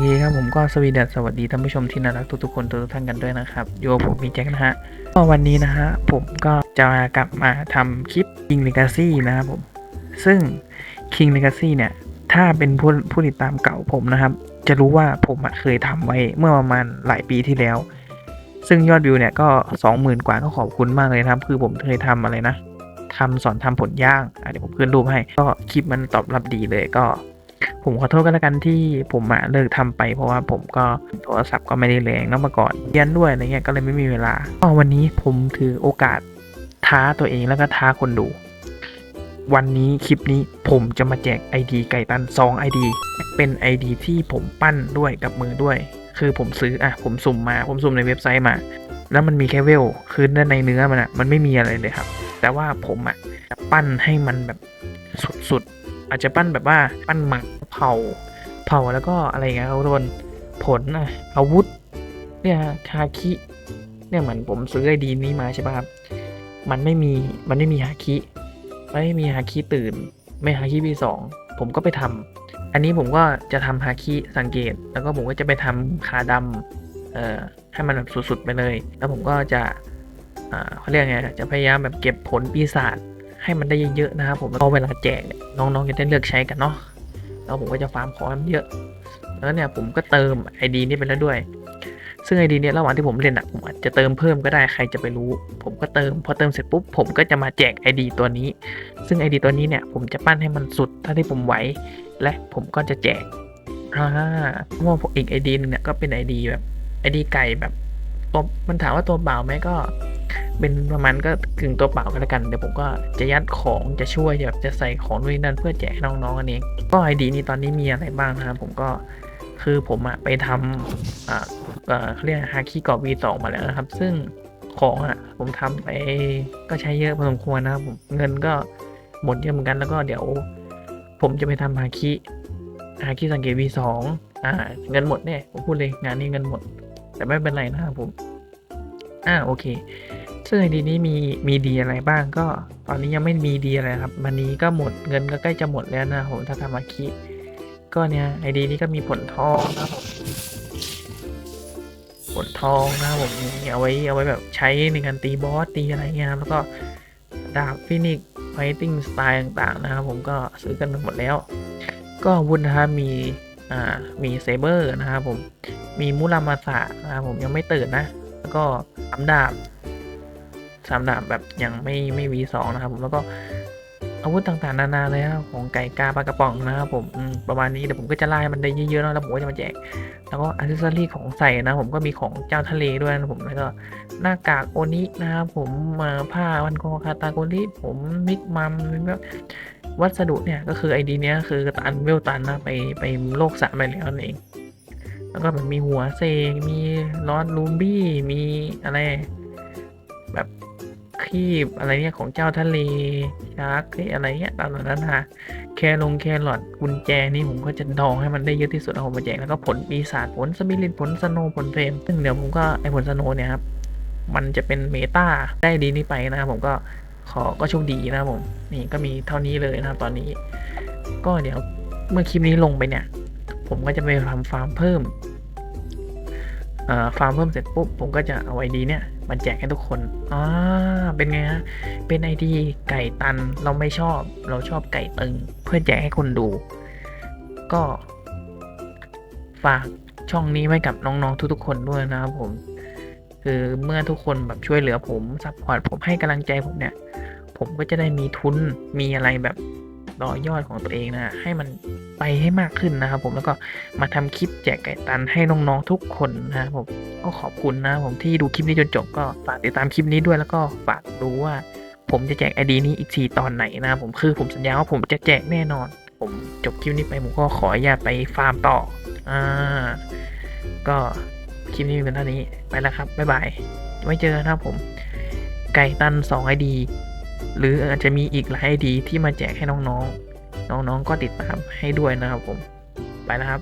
เคครับผมก็สวีดัสสวัสดีท่านผู้ชมที่น่ารักทุกๆคนทุกท่านกันด้วยนะครับอยู่กับผมมีแจ็คนะฮะก็วันนี้นะฮะผมก็จะกลับมาทำคลิป King Legacy นะครับผมซึ่ง King Legacy เนี่ย ถ้าเป็นผู้ผู้ติดตามเก่าผมนะครับ จะรู้ว่าผมเคยทำไว้เมื่อประมาณหลายปีที่แล้ว ซึ่งยอดวิวเนี่ยก็สองหมื่นกว่าก็ขอบคุณมากเลยนะครับ คือผมเคยทำอะไรนะทำสอนทำผลย่างเดี๋ยวผมขึ้นรูปให้ ก็คลิปมันตอบรับดีเลยก็ ผมขอโทษกันแล้วกันที่ผมอะเลิกทำไป เพราะว่าผมก็โทรศัพท์ก็ไม่ได้แรงนอกมาก่อนเรียนด้วยอะไรเงี้ยก็เลยไม่มีเวลาก็วันนี้ผมถือโอกาสท้าตัวเองแล้วก็ท้าคนดู วันนี้คลิปนี้ผมจะมาแจก ID ไก่ตัน2 ID เป็น ID ที่ผมปั้นด้วยกับมือด้วย คือผมซื้ออะผมสุ่มมา ผมสุ่มในเว็บไซต์มา แล้วมันมีแค่เวลคือด้านในเนื้อมันอะมันไม่มีอะไรเลยครับ แต่ว่าผมอะจะปั้นให้มันแบบสุดๆอาจจะปั้นแบบว่าปั้นหมัก เผาเผาแล้วก็อะไรเงี้ยครับทุกคนผลอะอาวุธเนี่ยฮะคาคิเนี่ยเหมือนผมซื้อไอดีนี้มาใช่ป่ะครับมันไม่มีมันไม่มีฮาคิไม่มีฮาคิตื่น ไม่ฮาคิปีสองผมก็ไปทำอันนี้ผมก็จะทำฮาคิสังเกต แล้วก็ผมก็จะไปทำคาดำเอ่อให้มันแบบสุดๆไปเลย แล้วผมก็จะอ่าเขาเรียกไงจะพยายามแบบเก็บผลปีศาจให้มันได้เยอะๆนะครับผมพอเวลาแจกน้องๆจะได้เลือกใช้กันเนาะ แล้วผมก็จะฟาร์มของให้มันเยอะแล้วเนี่ยผมก็เติม ID นี้ไปแล้วด้วย ซึ่ง ID เนี่ยระหว่างที่ผมเล่นอะผมอาจจะเติมเพิ่มก็ได้ใครจะไปรู้ ผมก็เติมพอเติมเสร็จปุ๊บผมก็จะมาแจก ID ตัวนี้ ซึ่ง ID ตัวนี้เนี่ยผมจะปั้นให้มันสุดเท่าที่ผมไหวและผมก็จะแจกอ่าเพราะว่าอีก ID นึงเนี่ยก็เป็น ID แบบ ID ไก่แบบ ตัวมันถามว่าตัวเปล่าไหมก็ เป็นประมาณก็กึ่งตัวเปล่ากันแล้วกันเดี๋ยวผมก็จะยัดของจะช่วยแบบจะใส่ของนู่นนั่นเพื่อแจกน้องๆกันเองก็ ID นี้ตอนนี้มีอะไรบ้างนะครับผมก็คือผมอะไปทำอ่าเอ่อเขาเรียกฮาคิกรอบ V2 มาแล้วนะครับ ซึ่งของอะผมทำไปก็ใช้เยอะพอสมควรนะครับผมเงินก็หมดเยอะเหมือนกันแล้วก็เดี๋ยว ผมจะไปทำฮาคิฮาคิสังเกต V2 อ่าเงินหมดเนี่ยผมพูดเลยงานนี้เงินหมด แต่ไม่เป็นไรนะครับผม อ่าโอเคซึ่งไอดีนี้มีมีดีอะไรบ้างก็ตอนนี้ยังไม่มีดีอะไรครับวันนี้ก็หมดเงินก็ใกล้จะหมดแล้วนะผมถ้าทำมาคิก็เนี่ยไอดีนี้ก็มีผลทองนะครับผมผลทองนะครับผมเอาไว้เอาไว้แบบใช้ในการตีบอสตีอะไรเงี้ยครับแล้วก็ดาบฟินิกไฟติ้งสไตล์ต่างๆนะครับผมก็ซื้อกันหมดแล้ว ก็วุธนะครับมีอ่ามีเซเบอร์นะครับผม มีมุรามาสะนะครับผมยังไม่ตื่นนะ แล้วก็สามดาบสามดาบแบบยังไม่ไม่วีสองนะครับผมแล้วก็อาวุธต่างๆนานาเลยครับของไก่กาปลากระป๋องนะครับผมประมาณนี้เดี๋ยวผมก็จะไล่มันได้เยอะๆนะแล้วผมก็จะมาแจก แล้วก็อัซเซอรี่ของใส่นะผมก็มีของเจ้าทะเลด้วยนะผมแล้วก็หน้ากากโอนินะครับผมผ้าวันคอคาตาโกริผมมิกมัมวัสดุเนี่ยก็คือไอดีเนี้ยคือตันเวลตันนะไปไปโลกสามไปแล้วนั่นเอง แล้วก็แบบมีหัวเซกมีลอดลูบี้ มีอะไร แบบครีบอะไรเนี่ยของเจ้าทะเลชาร์กอะไรเงี้ยตามนั้นฮะแคลงแครอทกุญแจนี่ผมก็จะดองให้มันได้เยอะที่สุดเอาผมมาแจกแล้วก็ผลปีศาจผลสมิลิตผลสโนผลเฟรมซึ่งเดี๋ยวผมก็ไอผลสโนเนี่ยครับมันจะเป็นเมตาได้ดีนี้ไปนะครับผมก็ขอก็โชคดีนะครับผมนี่ก็มีเท่านี้เลยนะครับตอนนี้ ก็เดี๋ยวเมื่อคลิปนี้ลงไปเนี่ย ผมก็จะไปทำฟาร์มเพิ่มฟาร์มเพิ่มเสร็จปุ๊บผมก็จะเอาไอดีเนี่ยมาแจกให้ทุกคนอ่าเป็นไงฮะ เป็นไอดีไก่ตันเราไม่ชอบ เราชอบไก่ตึง เพื่อแจกให้คนดู ก็ ฝากช่องนี้ไว้กับน้องๆทุกๆคนด้วยนะครับผม คือเมื่อทุกคนแบบช่วยเหลือผมซัพพอร์ตผมให้กำลังใจผมเนี่ย ผมก็จะได้มีทุนมีอะไรแบบ ต่อยอดของตัวเองนะให้มันไปให้มากขึ้นนะครับผมแล้วก็มาทำคลิปแจกไก่ตันให้น้องๆทุกคนนะครับผมก็ขอบคุณนะผมที่ดูคลิปนี้จนจบก็ฝากติดตามคลิปนี้ด้วยแล้วก็ฝากดูว่า ผมจะแจกไอดีนี้อีกทีตอนไหนนะผมคือผมสัญญาว่าผมจะแจกแน่นอน ผมจบคลิปนี้ไปผมก็ขออนุญาตไปฟาร์มต่ออ่าก็คลิปนี้เป็นเท่านี้ไปแล้วครับบ๊ายบายไว้เจอนนะครับผมไก่ตัน2 ID หรืออาจจะมีอีกหลายดีที่มาแจกให้น้องๆ น้องๆก็ติดตามให้ด้วยนะครับผม ไปแล้วครับ